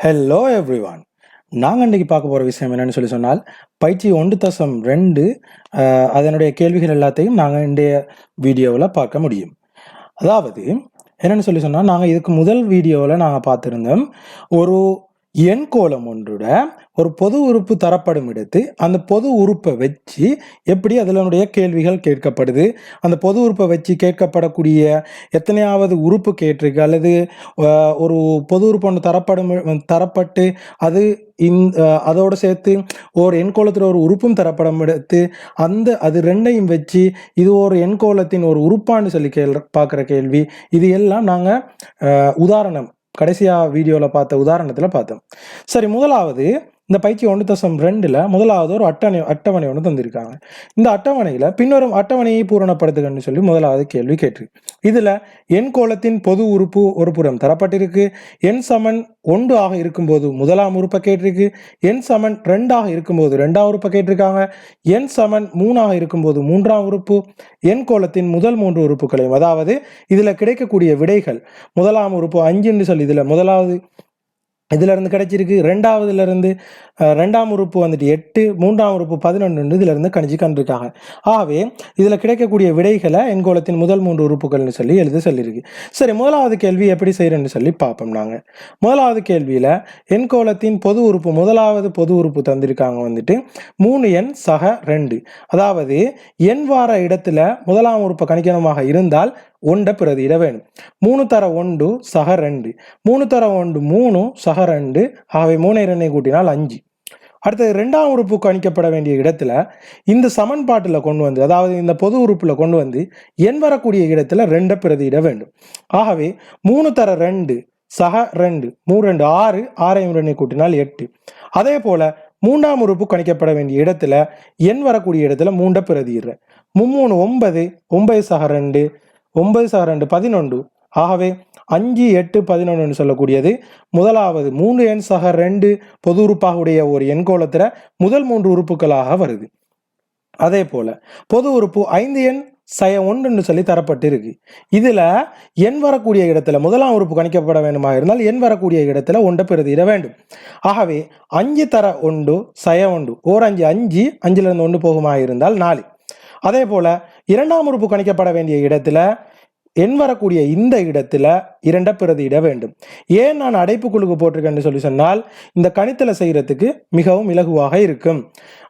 Hello every one நாங்கள் இன்றைக்கி பார்க்க போகிற விஷயம் என்னென்னு சொல்லி சொன்னால் பயிற்சி ஒன்று தசம் ரெண்டு அதனுடைய கேள்விகள் எல்லாத்தையும் நாங்கள் இன்றைய வீடியோவில் பார்க்க முடியும். அதாவது என்னென்னு சொல்லி சொன்னால் நாங்கள் இதுக்கு முதல் வீடியோவில் நாங்கள் பார்த்துருந்தோம் ஒரு எண் கோலம் ஒன்றுட ஒரு பொது உறுப்பு தரப்படும் இடத்து அந்த பொது உறுப்பை வச்சு எப்படி அதனுடைய கேள்விகள் கேட்கப்படுது? அந்த பொது உறுப்பை வச்சு கேட்கப்படக்கூடிய எத்தனையாவது உறுப்பு கேட்டிருக்கு? அல்லது ஒரு பொது உறுப்பு ஒன்று தரப்படும் தரப்பட்டு அது இந் அதோடு சேர்த்து ஒரு எண்கோலத்தில் ஒரு உறுப்பும் தரப்படும் எடுத்து அந்த அது ரெண்டையும் வச்சு இது ஒரு எண்கோலத்தின் ஒரு உறுப்பான்னு சொல்லி கேள் பார்க்குற கேள்வி. இது எல்லாம் நாங்கள் உதாரணம். கடைசியாக வீடியோவில் பார்த்த உதாரணத்தில் பார்த்தோம். சரி முதலாவது இந்த பயிற்சி ஒன்று தசம் ரெண்டில் முதலாவது ஒரு அட்டவணை அட்டவணை ஒன்று தந்திருக்காங்க. இந்த அட்டவணையில் பின்வரும் அட்டவணையை பூரணப்படுத்துகன்னு சொல்லி முதலாவது கேள்வி கேட்டிருக்கு. இதில் எண் கோலத்தின் பொது உறுப்பு ஒரு புறம் தரப்பட்டிருக்கு. எண் சமன் ஒன்று ஆக இருக்கும்போது முதலாம் உறுப்பை கேட்டிருக்கு. எண் சமன் ரெண்டாக இருக்கும்போது ரெண்டாம் உறுப்பை கேட்டிருக்காங்க. எண் சமன் மூணாக இருக்கும்போது மூன்றாம் உறுப்பு. எண் கோலத்தின் முதல் மூன்று உறுப்புகளையும் அதாவது இதில் கிடைக்கக்கூடிய விடைகள் முதலாம் உறுப்பு அஞ்சுன்னு சொல்லி இதில் முதலாவது இதிலிருந்து கிடைச்சிருக்கு ரெண்டாவதுலேருந்து ரெண்டாம் உறுப்பு வந்துட்டு எட்டு மூன்றாம் உறுப்பு பதினொன்று இதிலிருந்து கணிச்சு கண்டிருக்காங்க. ஆகவே இதில் கிடைக்கக்கூடிய விடைகளை எண்கோலத்தின் முதல் மூன்று உறுப்புகள்னு சொல்லி எழுத சொல்லியிருக்கு. சரி முதலாவது கேள்வி எப்படி செய்கிறேன்னு சொல்லி பார்ப்போம் நாங்கள் முதலாவது கேள்வியில் எண்கோளத்தின் பொது உறுப்பு முதலாவது பொது உறுப்பு தந்திருக்காங்க வந்துட்டு மூணு எண் சக ரெண்டு. அதாவது எண் வார இடத்துல முதலாம் உறுப்பை கணிக்கணுமாக இருந்தால் ஒன்றை பிரதியிட வேணும் மூணு தர ஒன்று சக ரெண்டு. மூணு தர ஒன்று மூணு சக ரெண்டு. ஆகவே மூணை ரெண்டை கூட்டினால் அஞ்சு. அடுத்தது ரெண்டாம் உறுப்பு கணிக்கப்பட வேண்டிய இடத்துல இந்த சமன்பாட்டில் கொண்டு வந்து அதாவது இந்த பொது உறுப்பில் கொண்டு வந்து எண் வரக்கூடிய இடத்துல ரெண்டை பிரதியிட வேண்டும். ஆகவே மூணு தர ரெண்டு சக ரெண்டு மூணு ரெண்டு ஆறு ஆறையும் ரெண்டை கூட்டினால் எட்டு. அதே போல மூன்றாம் உறுப்பு கணிக்கப்பட வேண்டிய இடத்துல எண் வரக்கூடிய இடத்துல மூண்டை பிரதியிடுறேன் மும்மூணு ஒன்பது ஒன்பது சக ரெண்டு ஒன்பது சார் ரெண்டு பதினொன்று. ஆகவே அஞ்சு எட்டு பதினொன்றுன்னு சொல்லக்கூடியது. முதலாவது மூன்று எண் சக ரெண்டு பொது உறுப்பாக உடைய ஒரு எண்கோளத்தில் முதல் மூன்று உறுப்புகளாக வருது. அதே போல பொது உறுப்பு ஐந்து எண் சய ஒன்றுன்னு சொல்லி தரப்பட்டிருக்கு. இதுல எண் வரக்கூடிய இடத்துல முதலாம் உறுப்பு கணிக்கப்பட வேண்டுமா இருந்தால் எண் வரக்கூடிய இடத்துல ஒன்றை பிரதியிட வேண்டும். ஆகவே அஞ்சு தர ஒன்று சய ஒன்று. ஓர் அஞ்சு அஞ்சு அஞ்சுல இருந்து ஒன்று போகுமா இருந்தால் நாலு. அதே போல இரண்டாம் உறுப்பு கணிக்கப்பட வேண்டிய இடத்துல எண் வரக்கூடிய இந்த இடத்துல இரண்டை பிரதியிட வேண்டும். ஏன் நான் அடைப்புக்குழுக்கு போட்டிருக்கேன்னு சொல்லி சொன்னால் இந்த கணித்தலை செய்யறதுக்கு மிகவும் இலகுவாக இருக்கும்.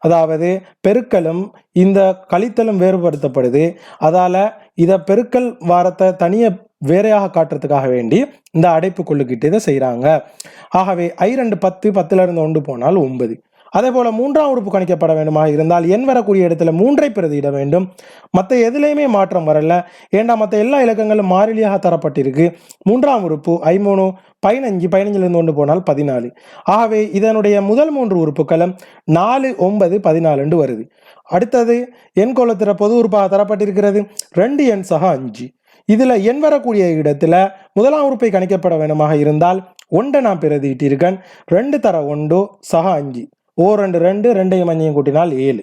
அதாவது பெருக்கலும் இந்த கழித்தலும் வேறுபடுத்தப்படுது. அதால இதை பெருக்கல் வாரத்தை தனிய வேறையாக காட்டுறதுக்காக வேண்டி இந்த அடைப்புக்குள்ளுக்கிட்டு இதை செய்கிறாங்க ஆகவே ஐ ரெண்டு பத்து பத்துல இருந்து ஒன்று போனால் ஒன்பது. அதே போல மூன்றாம் உறுப்பு கணிக்கப்பட வேண்டுமா இருந்தால் எண் வரக்கூடிய இடத்துல மூன்றை பிரதியிட வேண்டும். மற்ற எதுலேயுமே மாற்றம் வரல. ஏண்டா மற்ற எல்லா இலக்கங்களும் மாறிலியாக தரப்பட்டிருக்கு. மூன்றாம் உறுப்பு ஐமூணு பதினஞ்சு பதினஞ்சிலிருந்து ஒன்று போனால் பதினாலு. ஆகவே இதனுடைய முதல் மூன்று உறுப்புகளும் நாலு ஒன்பது பதினாலுண்டு வருது. அடுத்தது எண் கோலத்திர பொது உறுப்பாக தரப்பட்டிருக்கிறது. ரெண்டு எண் சக அஞ்சு. இதில் எண் வரக்கூடிய இடத்துல முதலாம் உறுப்பை கணிக்கப்பட வேண்டுமாக இருந்தால் ஒன்றை நான் பிரதியிட்டிருக்கேன். ரெண்டு தர ஒன்று சக அஞ்சு. ஓ ரெண்டு ரெண்டு ரெண்டையும் அஞ்சையும் கூட்டினால் ஏழு.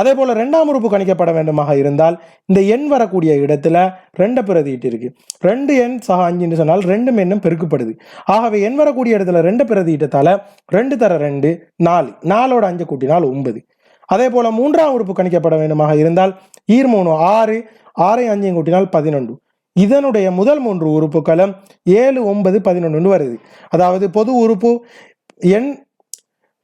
அதே போல ரெண்டாம் உறுப்பு கணிக்கப்பட வேண்டுமாக இருந்தால் இந்த எண் வரக்கூடிய இடத்துல ரெண்டை பிரதியிட்டு இருக்கு. ரெண்டு எண் சக அஞ்சுன்னு சொன்னால் ரெண்டும் எண்ணும் பெருக்கப்படுது. ஆகவே எண் வரக்கூடிய இடத்துல ரெண்டு பிரதியிட்டத்தால ரெண்டு தர ரெண்டு நாலு. நாலோட அஞ்சு கூட்டினால் ஒன்பது. அதே போல மூன்றாம் உறுப்பு கணிக்கப்பட வேண்டுமாக இருந்தால் ஈர் மூணு ஆறு ஆறை அஞ்சையும் கூட்டினால் பதினொன்று. இதனுடைய முதல் மூன்று உறுப்புகளும் ஏழு ஒன்பது பதினொன்று வருது. அதாவது பொது உறுப்பு எண்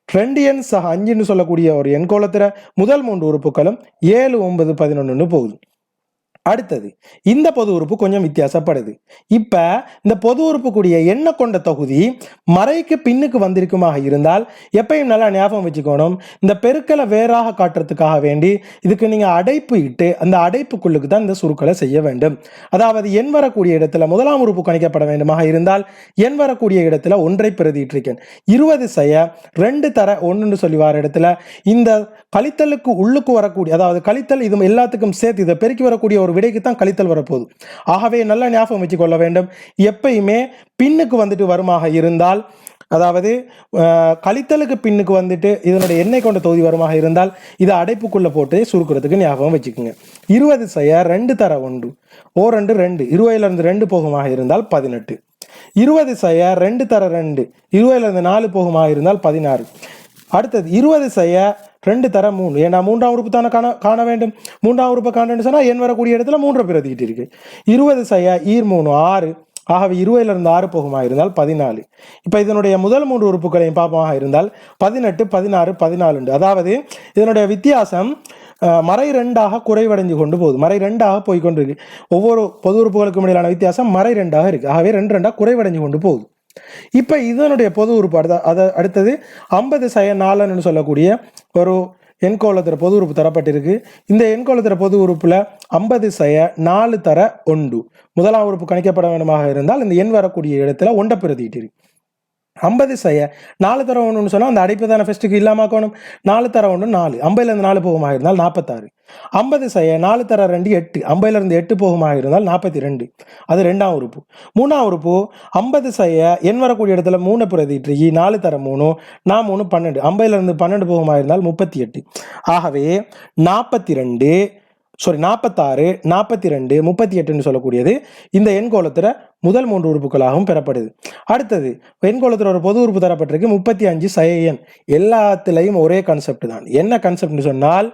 ட்ரெண்டியன் சஹ சக அஞ்சுன்னு சொல்லக்கூடிய ஒரு எண்கோலத்தில் முதல் மூன்று உறுப்புகளும் ஏழு ஒன்பது பதினொன்றுன்னு போகுது. அடுத்தது இந்த பொது உறுப்பு கொஞ்சம் வித்தியாசப்படுது. இப்ப இந்த பொது உறுப்பு கூடிய எண்ண கொண்ட தொகுதி மறைக்கு பின்னுக்கு வந்திருக்குமாக இருந்தால் எப்பயும் நல்லா ஞாபகம் வச்சுக்கணும். இந்த பெருக்கலை வேறாக காட்டுறதுக்காக வேண்டி இதுக்கு நீங்க அடைப்பு இட்டு அந்த அடைப்புக்குள்ளுக்கு தான் இந்த சுருக்களை செய்ய வேண்டும். அதாவது எண் வரக்கூடிய இடத்துல முதலாம் உறுப்பு கணிக்கப்பட வேண்டுமாக இருந்தால் எண் வரக்கூடிய இடத்துல ஒன்றை பிரதியிட்டிருக்கேன். இருபது செய்ய ரெண்டு தர ஒன்றுன்னு சொல்லி வர இடத்துல இந்த கழித்தலுக்கு உள்ளுக்கு வரக்கூடிய அதாவது கழித்தல் இது எல்லாத்துக்கும் சேர்த்து இதை பெருக்கி வரக்கூடிய ஒரு விடைக்கு தான் கழித்தல் வரப்போகுது. ஆகவே நல்லா ஞாபகம் வச்சுக்கொள்ள வேண்டும். எப்பயுமே பின்னுக்கு வந்துட்டு வருமாக இருந்தால் அதாவது கழித்தலுக்கு பின்னுக்கு வந்துட்டு இதனுடைய எண்ணெய் கொண்ட தொகுதி வருமாக இருந்தால் இதை அடைப்புக்குள்ளே போட்டு சுருக்கிறதுக்கு ஞாபகம் வச்சுக்கோங்க. இருபது செய்ய ரெண்டு தர ஒன்று. ஓ ரெண்டு ரெண்டு. இருபதுலேருந்து ரெண்டு போகுமாக இருந்தால் பதினெட்டு. இருபது செய்ய ரெண்டு தர ரெண்டு. இருபதுலேருந்து நாலு போகுமா இருந்தால் பதினாறு. அடுத்தது இருபது செய்ய ரெண்டு தர மூணு ஏன்னா மூன்றாம் உறுப்பு தானே காண காண வேண்டும்? மூன்றாம் உறுப்பை காணணும்னு சொன்னால் என் வரக்கூடிய இடத்துல மூன்றை பிரதிக்கிட்டு இருக்கு இருபது சையா ஈர் மூணு ஆறு. ஆகவே இருபதுல இருந்து ஆறு போகுமா? இருந்தால் பதினாலு. இப்போ இதனுடைய முதல் மூன்று உறுப்புகளையும் பாப்பமாக இருந்தால் பதினெட்டு பதினாறு பதினாலுண்டு. அதாவது இதனுடைய வித்தியாசம் மறை ரெண்டாக குறைவடைஞ்சு கொண்டு போகுது. மறை ரெண்டாக போய் கொண்டிருக்கு. ஒவ்வொரு பொது உறுப்புகளுக்கும் இடையிலான வித்தியாசம் மறை ரெண்டாக இருக்கு. ஆகவே ரெண்டு ரெண்டாக குறைவடைஞ்சு கொண்டு போகுது. இப்போ இதனுடைய பொது உறுப்பு அடுத்த அதை அடுத்தது ஐம்பது சய நாலன்னு சொல்லக்கூடிய ஒரு எண்கோளத்திர பொது உறுப்பு தரப்பட்டிருக்கு. இந்த எண்கோளத்திர பொது உறுப்பில் ஐம்பது சய நாலு தர ஒன்று. முதலாம் உறுப்பு கணிக்கப்பட வேண்டுமாக இருந்தால் இந்த எண் வரக்கூடிய இடத்துல ஒன்றை பிரதிட்டு ஐம்பது செய்ய. நாலு தர ஒன்றுன்னு சொன்னால் அந்த அடைப்பு தானே ஃபஸ்ட்டுக்கு இல்லாமக்கணும் நாலு தர ஒன்று நாலு. ஐம்பதுலேருந்து நாலு போகுமாக இருந்தால் நாற்பத்தாறு ஐம்பது செய்ய நாலு தர ரெண்டு எட்டு. ஐம்பதுலேருந்து எட்டு போகுமாக இருந்தால் நாற்பத்தி ரெண்டு அது ரெண்டாம் உறுப்பு. மூணாம் உறுப்பு ஐம்பது செய்ய எண் வரக்கூடிய இடத்துல மூணு பிரதிட்டு நாலு தர மூணு நான் மூணு பன்னெண்டு. ஐம்பதுலேருந்து பன்னெண்டு போகுமாக இருந்தால் முப்பத்தி எட்டு. ஆகவே நாற்பத்தி ரெண்டு சாரி நாற்பத்தாறு நாற்பத்தி ரெண்டு முப்பத்தி எட்டுன்னு சொல்லக்கூடியது இந்த எண்கோலத்தில் முதல் மூன்று உறுப்புகளாகவும் பெறப்படுது. அடுத்தது எண்கோலத்தில் ஒரு பொது உறுப்பு தரப்பட்டிருக்கு முப்பத்தி அஞ்சு சய எண் எல்லாத்துலேயும் ஒரே கான்செப்ட் தான். என்ன கான்செப்ட்னு சொன்னால்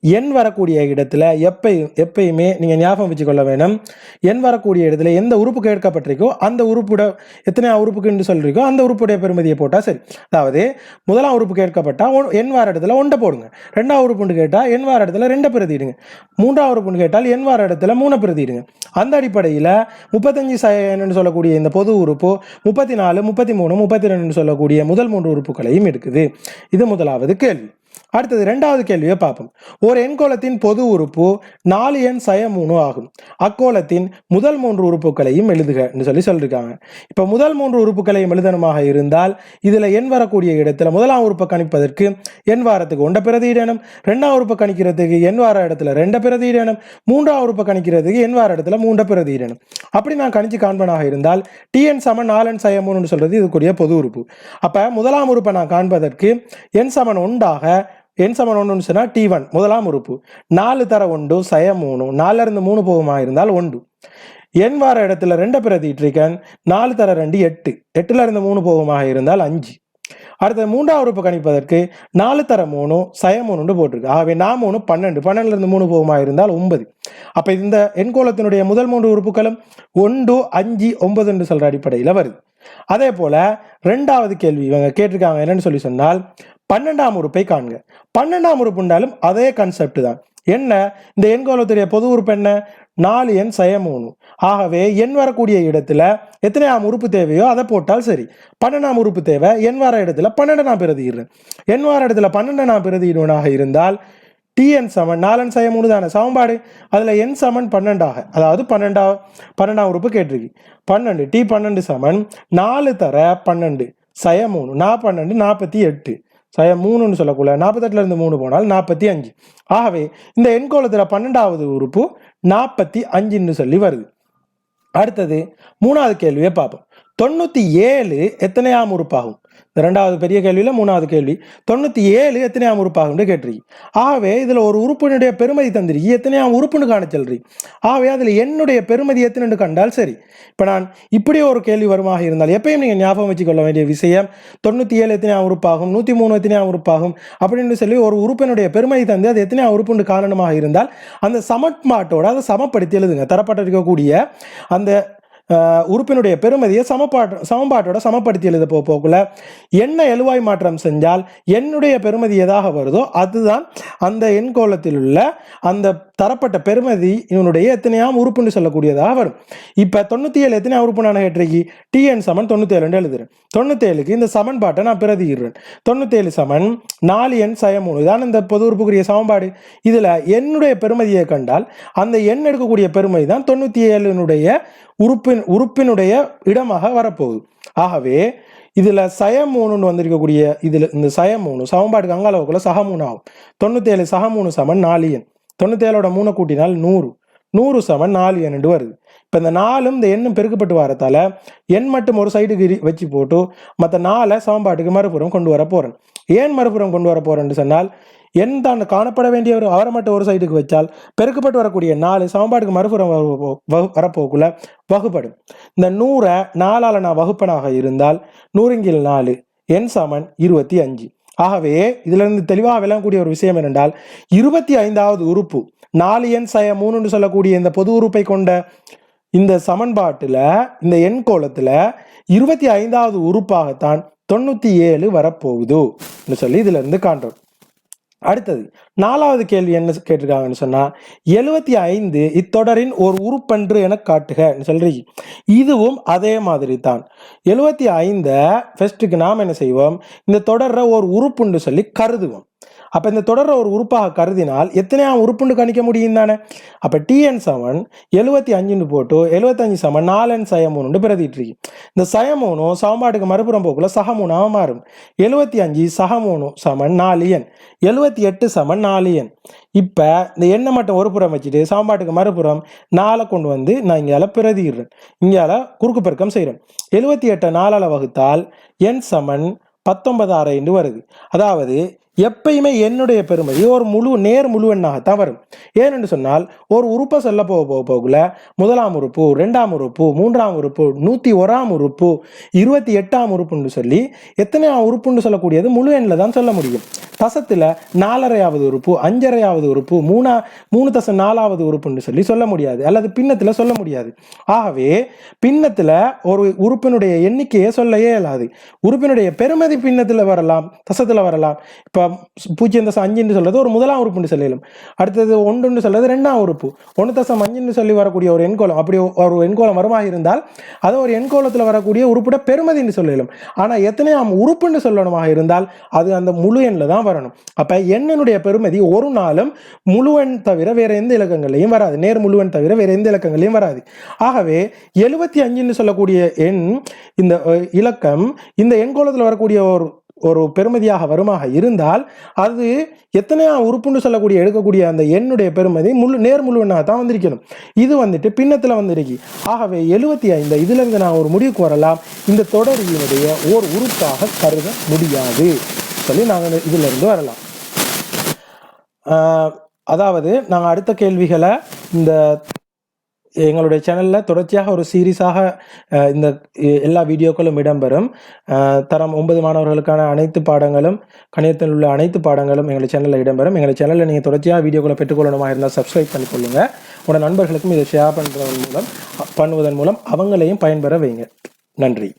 எண் வரக்கூடிய இடத்துல எப்பையும் எப்பயுமே நீங்கள் ஞாபகம் வச்சுக்கொள்ள வேணும். எண் வரக்கூடிய இடத்துல எந்த உறுப்பு கேட்கப்பட்டிருக்கோ அந்த உறுப்புட எத்தனை உறுப்புக்குன்னு சொல்லிருக்கோ அந்த உறுப்புடைய பெருமதியை போட்டால் சரி. அதாவது முதலாம் உறுப்பு கேட்கப்பட்டால் ஒன்- எண் வார இடத்துல ஒன்றை போடுங்க. ரெண்டாம் உறுப்புன்னு கேட்டால் எண் வார இடத்துல ரெண்டை பிரதிடுங்க மூன்றாம் உறுப்புன்னு கேட்டால் எண் வார இடத்துல மூணை பிரதிடுங்க அந்த அடிப்படையில் முப்பத்தஞ்சு சயன்னு சொல்லக்கூடிய இந்த பொது உறுப்பு முப்பத்தி நாலு முப்பத்தி மூணு முப்பத்தி ரெண்டுன்னு சொல்லக்கூடிய முதல் மூன்று உறுப்புகளையும் இருக்குது இது முதலாவது கேள்வி. அடுத்தது ரெண்டாவது கேள்வியை பார்ப்போம். ஒரு எண்கோளத்தின் பொது உறுப்பு நாலு எண் சய மூணு ஆகும். அக்கோளத்தின் முதல் மூன்று உறுப்புகளையும் எழுதுகன்னு சொல்லி சொல்லியிருக்காங்க இப்போ முதல் மூன்று உறுப்புகளையும் எழுதணுமாக இருந்தால் இதில் எண் வரக்கூடிய இடத்துல முதலாம் உறுப்பை கணிப்பதற்கு எண் வாரத்துக்கு ஒன்றை பிரதியிடணும் ரெண்டாம் உறுப்பை கணிக்கிறதுக்கு எண் வார இடத்துல ரெண்டை பிரதியிடணும் மூன்றாம் உறுப்பை கணிக்கிறதுக்கு எண் வார இடத்துல மூன்றை பிரதியிடணும் அப்படி நான் கணிச்சு காண்பனாக இருந்தால் டிஎன் சமன் நாலன் சய மூணுன்னு சொல்றது இதுக்குரிய பொது உறுப்பு. அப்போ முதலாம் உறுப்பை நான் காண்பதற்கு எண் சமன் ஒன்றாக என் சமன் ஒன்றுன்னு சொன்னால் டி ஒன் முதலாம் உறுப்பு. நாலு தர ஒன்று சய மூணு. நாலுல இருந்து மூணு போகுமா இருந்தால் ஒன்று. என் வார இடத்துல ரெண்டை பிரதிட்டிருக்கேன் நாலு தர ரெண்டு எட்டு. எட்டுல இருந்து மூணு போகுமாக இருந்தால் அஞ்சு. அடுத்தது மூன்றாம் உறுப்பு கணிப்பதற்கு நாலு தர மூணு சய மூணுன்னு போட்டிருக்கு. ஆகவே நான் மூணு பன்னெண்டு பன்னெண்டுல இருந்து மூணு போகுமா இருந்தால் ஒன்பது. அப்ப இந்த எண்கோலத்தினுடைய முதல் மூன்று உறுப்புகளும் ஒன்று அஞ்சு ஒன்பதுன்னு சொல்ற அடிப்படையில் வருது. அதே போல ரெண்டாவது கேள்வி இவங்க கேட்டிருக்காங்க என்னன்னு சொல்லி சொன்னால் பன்னெண்டாம் உறுப்பை காண்க. பன்னெண்டாம் உறுப்புண்டாலும் அதே கான்செப்ட் தான். என்ன? இந்த எண்கோளத்துடைய பொது உறுப்பு என்ன? நாலு எண் சய மூணு. ஆகவே எண் வரக்கூடிய இடத்துல எத்தனையாம் உறுப்பு தேவையோ அதை போட்டால் சரி. பன்னெண்டாம் உறுப்பு தேவை எண் வர இடத்துல பன்னெண்டு நான் பிரதியிடுறேன் எண் வர இடத்துல பன்னெண்டு நான் பிரதியிடுவனாக இருந்தால் டிஎன் சமன் நாலன் சய மூணு தானே? சமன்பாடு. அதில் என் சமன் பன்னெண்டாக அதாவது பன்னெண்டா பன்னெண்டாம் உறுப்பு கேட்டிருக்கு பன்னெண்டு டி பன்னெண்டு சமன் நாலு தர பன்னெண்டு சய மூணு நா பன்னெண்டு நாற்பத்தி எட்டு. சய மூணுன்னு சொல்லக்குள்ள நாற்பத்தெட்டுல இருந்து மூணு போனால் நாற்பத்தி அஞ்சு. ஆகவே இந்த எண்கோளத்தில் பன்னெண்டாவது உறுப்பு நாற்பத்தி அஞ்சுன்னு சொல்லி வருது. அடுத்தது மூணாவது கேள்வியை பார்ப்போம். தொண்ணூற்றி ஏழு எத்தனையாம் உறுப்பாகும்? ரெண்டாவது பெரிய கேள்வியில் மூணாவது கேள்வி. தொண்ணூற்றி ஏழு எத்தனையாம் உறுப்பாகும்னு கேட்டிருக்கு ஆகவே இதில் ஒரு உறுப்பினுடைய பெருமதி தந்திருக்கு எத்தனையாம் உறுப்புன்னு காண சொல்றி. ஆகவே அதில் என்னுடைய பெருமதி எத்தனைன்னு கண்டால் சரி. இப்போ நான் இப்படி ஒரு கேள்வி வருமாக இருந்தால் எப்பயும் நீங்கள் ஞாபகம் வச்சுக்கொள்ள வேண்டிய விஷயம் தொண்ணூற்றி ஏழு எத்தனையாம் உறுப்பாகும் நூற்றி மூணு எத்தனையாம் உறுப்பாகும் அப்படின்னு சொல்லி ஒரு உறுப்பினுடைய பெருமதி தந்து அது எத்தனையாம் உறுப்புன்னு காரணமாக இருந்தால் அந்த சமன்பாட்டோட அதை சமப்படுத்தி எழுதுங்க. தரப்பட்டிருக்கக்கூடிய அந்த உறுப்பினுடைய பெருமதியை சமப்பாட்டு சமன்பாட்டோட சமப்படுத்தி எழுத போ போக்குள்ள என்ன எழுவாய் மாற்றம் செஞ்சால் என்னுடைய பெருமதி எதாக வருதோ அதுதான் அந்த எண்கோளத்தில் உள்ள அந்த தரப்பட்ட பெருமதி இவனுடைய எத்தனையாம் உறுப்புன்னு சொல்லக்கூடியதாக வரும். இப்போ தொண்ணூற்றி ஏழு எத்தனையாம் உறுப்பு நான் கேட்டிருக்கி டிஎன் சமன் தொண்ணூற்றி ஏழுன்னு எழுதுறேன். தொண்ணூத்தேழுக்கு இந்த சமன்பாட்டை நான் பிரதிகிறேன் தொண்ணூத்தேழு சமன் நாலு எண் சய மூணு. இதான் இந்த பொது உறுப்புக்குரிய சமன்பாடு. இதில் என்னுடைய பெருமதியை கண்டால் அந்த எண் எடுக்கக்கூடிய பெருமதி தான் தொண்ணூற்றி ஏழுனுடைய உறுப்பின் உறுப்பினுடைய இடமாக வரப்போகுது. ஆகவே இதில் சயமூணுன்னு வந்திருக்கக்கூடிய இதில் இந்த சயமூணு சமன்பாட்டுக்கு அங்காளவுக்குள்ள சக ஆகும் தொண்ணூத்தேழு சக மூணு சமன் நாலு எண் தொண்ணூத்தேழோட மூணை கூட்டினால் நூறு. நூறு சமன் நாலு எண்ணு வருது. இப்போ இந்த நாலும் இந்த எண்ணும் பெருக்கப்பட்டு வரத்தால எண் மட்டும் ஒரு சைடுக்கு வச்சு போட்டு மற்ற நாலை சமன்பாட்டுக்கு மறுபுறம் கொண்டு வர போகிறேன் ஏன் மறுபுறம் கொண்டு வர போகிறேன்னு சொன்னால் எண் தான் காணப்பட வேண்டிய ஒரு அவரை மட்டும் ஒரு சைடுக்கு வச்சால் பெருக்கப்பட்டு வரக்கூடிய நாலு சமன்பாட்டுக்கு மறுபுறம் வகு- வரப்போக்குள்ள வகுப்படும். இந்த நூறை நாலால் நான் வகுப்பனாக இருந்தால் நூறுங்கில் நாலு எண் சமன் இருபத்தி அஞ்சு. ஆகவே இதிலிருந்து தெளிவாக விளங்கக்கூடிய ஒரு விஷயம் என்னென்றால் இருபத்தி ஐந்தாவது உறுப்பு நாலு எண் சய மூணுன்னு சொல்லக்கூடிய இந்த பொது உறுப்பை கொண்ட இந்த சமன்பாட்டில் இந்த எண் கோலத்தில் இருபத்தி ஐந்தாவது உறுப்பாகத்தான் தொண்ணூற்றி ஏழு வரப்போகுது. சொல்லி இதிலிருந்து காண்றோம். அடுத்தது நாலாவது கேள்வி என்ன கேட்டிருக்காங்கன்னு சொன்னா எழுவத்தி ஐந்து இத்தொடரின் ஒரு உறுப்பன்று என காட்டுக சொல்லி இதுவும் அதே மாதிரி தான் எழுவத்தி ஐந்தை ஃபர்ஸ்ட்டுக்கு நாம் என்ன செய்வோம்? இந்த தொடரை ஒரு உறுப்புன்னு சொல்லி கருதுவோம். அப்போ இந்த தொடரை ஒரு உறுப்பாக கருதினால் எத்தனையாம் உறுப்புன்னு கணிக்க முடியும் தானே? அப்போ டிஎன் செவன் எழுபத்தி அஞ்சுன்னு போட்டு எழுபத்தஞ்சு சமன் நாலன் சயமூணுன்னு பிரதிட்டு இருக்கு இந்த சயமூணும் சமன்பாட்டுக்கு மறுபுறம் போக்குள்ள சகமூணாக மாறும். எழுபத்தி அஞ்சு சகமூணு சமன் நாலு எண் எழுபத்தி எட்டு சமன் நாலு எண் இப்போ இந்த எண்ணெய் மட்டும் ஒரு புறம் வச்சுட்டு சமன்பாட்டுக்கு மறுபுறம் நாளை கொண்டு வந்து நான் இங்கால பிரதிடுறேன் இங்கால குறுக்கு பெருக்கம் செய்கிறேன் எழுபத்தி எட்டை நாலால வகுத்தால் எண் சமன் பத்தொன்பது அரைண்டு வருது. அதாவது எப்பயுமே என்னுடைய பெருமதி ஒரு முழு நேர் முழுவெண்ணாகத்தான் வரும். ஏனென்று சொன்னால் ஒரு உறுப்பை சொல்ல போக போக போகல முதலாம் உறுப்பு ரெண்டாம் உறுப்பு மூன்றாம் உறுப்பு நூற்றி ஒராம் உறுப்பு இருபத்தி எட்டாம் உறுப்புன்னு சொல்லி எத்தனையாம் உறுப்புன்னு சொல்லக்கூடியது முழு எண்ணில் தான் சொல்ல முடியும். தசத்தில் நாலரையாவது உறுப்பு அஞ்சரையாவது உறுப்பு மூணா மூணு தசம் நாலாவது உறுப்புன்னு சொல்லி சொல்ல முடியாது. அல்லது பின்னத்தில் சொல்ல முடியாது. ஆகவே பின்னத்தில் ஒரு உறுப்பினுடைய எண்ணிக்கையை சொல்ல இயலாது. உறுப்பினுடைய பெருமதி பின்னத்தில் வரலாம் தசத்தில் வரலாம். இப்போ பூஜ்ஜியம் தசம் அஞ்சுன்னு சொல்றது ஒரு முதலாம் உறுப்புன்னு சொல்லலாம். அடுத்தது ஒன்றுன்னு சொல்றது ரெண்டாம் உறுப்பு. ஒன்று தசம் அஞ்சுன்னு சொல்லி வரக்கூடிய ஒரு எண்கோலம் அப்படி ஒரு எண்கோலம் வருமாக இருந்தால் அதை ஒரு எண்கோலத்தில் வரக்கூடிய உறுப்பிட பெருமதின்னு சொல்லலாம். ஆனால் எத்தனையாம் உறுப்புன்னு சொல்லணுமாக இருந்தால் அது அந்த முழு எண்ணில் தான் வரணும். அப்போ எண்ணினுடைய பெருமதி ஒரு நாளும் முழுவன் தவிர வேற எந்த இலக்கங்களையும் வராது. நேர் முழுவன் தவிர வேற எந்த இலக்கங்களையும் வராது. ஆகவே எழுபத்தி அஞ்சுன்னு சொல்லக்கூடிய எண் இந்த இலக்கம் இந்த எண்கோலத்தில் வரக்கூடிய ஒரு ஒரு பெருமதியாக வருமாக இருந்தால் அது எத்தனையா உறுப்புன்னு சொல்லக்கூடிய எடுக்கக்கூடிய அந்த எண்ணுடைய பெருமதி முழு நேர் முழுவனாக தான் வந்திருக்கணும். இது வந்துட்டு பின்னத்தில் வந்திருக்கு. ஆகவே எழுபத்தி ஐந்து இதுலேருந்து நான் ஒரு முடிவுக்கு வரலாம். இந்த தொடரினுடைய ஓர் உறுப்பாக கருத முடியாது. சொல்லி நாங்கள் இதிலிருந்து வரலாம். அதாவது நாங்கள் அடுத்த கேள்விகளை இந்த எங்களுடைய சேனலில் தொடர்ச்சியாக ஒரு சீரீஸாக இந்த எல்லா வீடியோக்களும் இடம்பெறும். தரம் ஒன்பது மாணவர்களுக்கான அனைத்து பாடங்களும் கணிதத்தில் உள்ள அனைத்து பாடங்களும் எங்களுடைய சேனலில் இடம்பெறும். எங்களுடைய சேனலில் நீங்கள் தொடர்ச்சியாக வீடியோக்களை பெற்றுக்கொள்ளணுமா இருந்தால் சப்ஸ்கிரைப் பண்ணிக்கொள்ளுங்க. உங்களோட நண்பர்களுக்கும் இதை ஷேர் பண்ணுறதன் மூலம் பண்ணுவதன் மூலம் அவங்களையும் பயன்பெற வைங்க நன்றி.